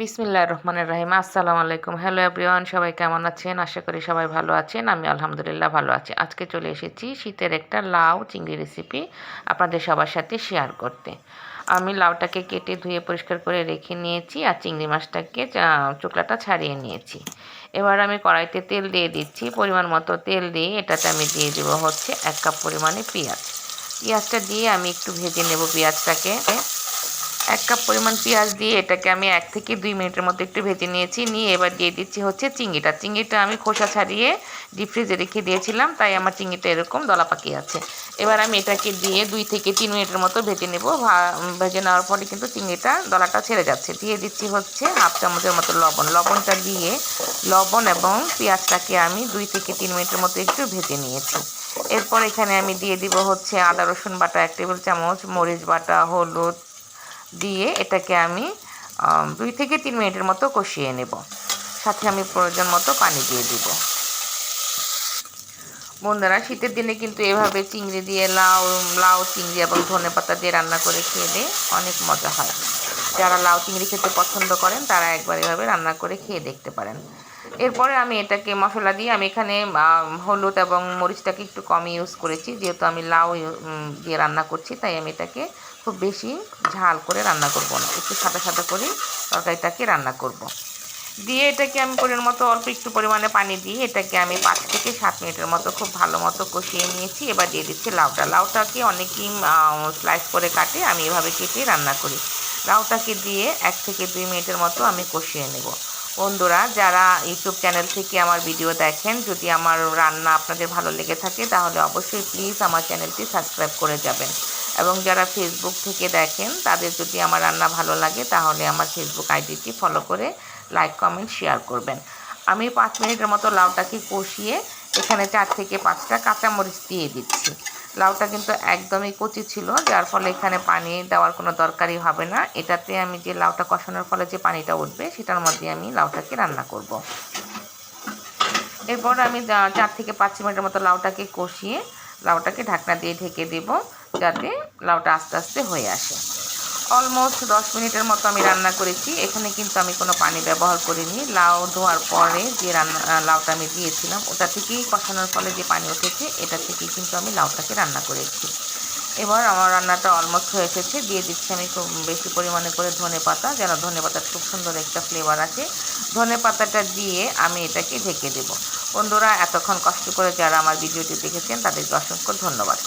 বিসমিল্লাহ রহমানের রাহিম। আসসালামু আলাইকুম। হ্যালো এভরিওয়ান সবাই কেমন আছেন? আশা করি সবাই ভালো আছেন। আমি আলহামদুলিল্লাহ ভালো আছি। আজকে চলে এসেছি শীতের একটা লাউ চিংড়ি রেসিপি আপনাদের সবার সাথে শেয়ার করতে। আমি লাউটাকে কেটে ধুয়ে পরিষ্কার করে রেখে নিয়েছি আর চিংড়ি মাছটাকে চোকলাটা ছাড়িয়ে নিয়েছি। এবার আমি কড়াইতে তেল দিয়ে দিচ্ছি। পরিমাণ মতো তেল দিয়ে এটাতে আমি দিয়ে দেবো হচ্ছে এক কাপ পরিমাণে পেঁয়াজ। পেঁয়াজটা দিয়ে আমি একটু ভেজে নেব পেঁয়াজটাকে। এক কাপ পরিমাণ পেঁয়াজ দিয়ে এটাকে আমি এক থেকে দুই মিনিটের মতো একটু ভেজে নিয়েছি। নিয়ে এবার দিয়ে দিচ্ছি হচ্ছে চিংড়িটা। চিংড়িটা আমি খোসা ছাড়িয়ে ডিপ ফ্রিজে রেখে দিয়েছিলাম, তাই আমার চিংড়িটা এরকম দলা পাকি আছে। এবার আমি এটাকে দিয়ে দুই থেকে তিন মিনিটের মতো ভেজে নেব। ভেজে নেওয়ার পরে কিন্তু চিংড়িটা দলাটা ছেড়ে যাচ্ছে। দিয়ে দিচ্ছি হচ্ছে হাফ চামচের মতো লবণ। লবণটা দিয়ে লবণ এবং পেঁয়াজটাকে আমি দুই থেকে তিন মিনিটের মতো একটু ভেজে নিয়েছি। এরপর এখানে আমি দিয়ে দিব হচ্ছে আদা রসুন বাটা, এক টেবিল চামচ, মরিচ বাটা, হলুদ দিয়ে এটাকে আমি দুই থেকে তিন মিনিটের মতো কষিয়ে নেব। সাথে আমি প্রয়োজন মতো পানি দিয়ে দিব। বন্ধুরা, শীতের দিনে কিন্তু এভাবে চিংড়ি দিয়ে লাউ লাউ চিংড়ি এবং ধনে পাতা দিয়ে রান্না করে খেয়ে অনেক মজা হয়। যারা লাউ চিংড়ি খেতে পছন্দ করেন, তারা একবার এভাবে রান্না করে খেয়ে দেখতে পারেন। এরপরে আমি এটাকে মশলা দিয়ে আমি এখানে হলুদ এবং মরিচটাকে একটু কম ইউজ করেছি। যেহেতু আমি লাউ দিয়ে রান্না করছি, তাই আমি এটাকে খুব বেশি ঝাল করে রান্না করব না। একটু সাদা সাদা করে তরকারিটাকে রান্না করব। দিয়ে এটাকে আমি পরিমাণ মতো অল্প একটু পরিমাণে পানি দিয়ে এটাকে আমি পাঁচ থেকে সাত মিনিটের মতো খুব ভালো মতো কষিয়ে নিয়েছি। এবার দিয়ে দিচ্ছি লাউটা। লাউটাকে অনেকেই স্লাইস করে কাটে, আমি এভাবে কেটে রান্না করি। লাউটাকে দিয়ে এক থেকে দুই মিনিটের মতো আমি কষিয়ে নেব। বন্ধুরা, যারা ইউটিউব চ্যানেল থেকে আমার ভিডিও দেখেন, যদি আমার রান্না আপনাদের ভালো লেগে থাকে, তাহলে অবশ্যই প্লিজ আমার চ্যানেলটি সাবস্ক্রাইব করে যাবেন। এবং যারা ফেসবুক থেকে দেখেন, তাদের যদি আমার রান্না ভালো লাগে, তাহলে আমার ফেসবুক আইডিটি ফলো করে লাইক, কমেন্ট, শেয়ার করবেন। আমি পাঁচ মিনিটের মতো লাউটাকে কষিয়ে এখানে চার থেকে পাঁচটা কাঁচামরিচ দিয়ে দিচ্ছি। লাউটা কিন্তু একদমই কচি ছিল, যার ফলে এখানে পানি দেওয়ার কোনো দরকারই হবে না এটাতে আমি যে লাউটা কষানোর ফলে যে পানিটা উঠবে, সেটার মধ্যে আমি লাউটাকে রান্না করব। এরপর আমি চার থেকে পাঁচ মিনিটের মতো লাউটাকে কষিয়ে লাউটাকে ঢাকনা দিয়ে ঢেকে দেব, যাতে লাউটা আস্তে আস্তে হয়ে আসে অলমোস্ট দশ মিনিটের মতো আমি রান্না করেছি। এখানে কিন্তু আমি কোনো পানি ব্যবহার করিনি। লাউ ধোয়ার পরে যে রান্না লাউটা আমি দিয়েছিলাম, ওটা থেকেই কষানোর ফলে যে পানি উঠেছে, এটা থেকেই কিন্তু আমি লাউটাকে রান্না করেছি। এবার আমার রান্নাটা অলমোস্ট হয়ে এসেছে। দিয়ে দিচ্ছি আমি খুব বেশি পরিমাণে করে ধনে পাতা, যেন ধনে পাতার খুব সুন্দর একটা ফ্লেভার আছে ধনে পাতাটা দিয়ে আমি এটাকে ঢেকে দেব। বন্ধুরা, এতক্ষণ কষ্ট করে যারা আমার ভিডিওটি দেখেছেন, তাদেরকে অসংখ্য ধন্যবাদ।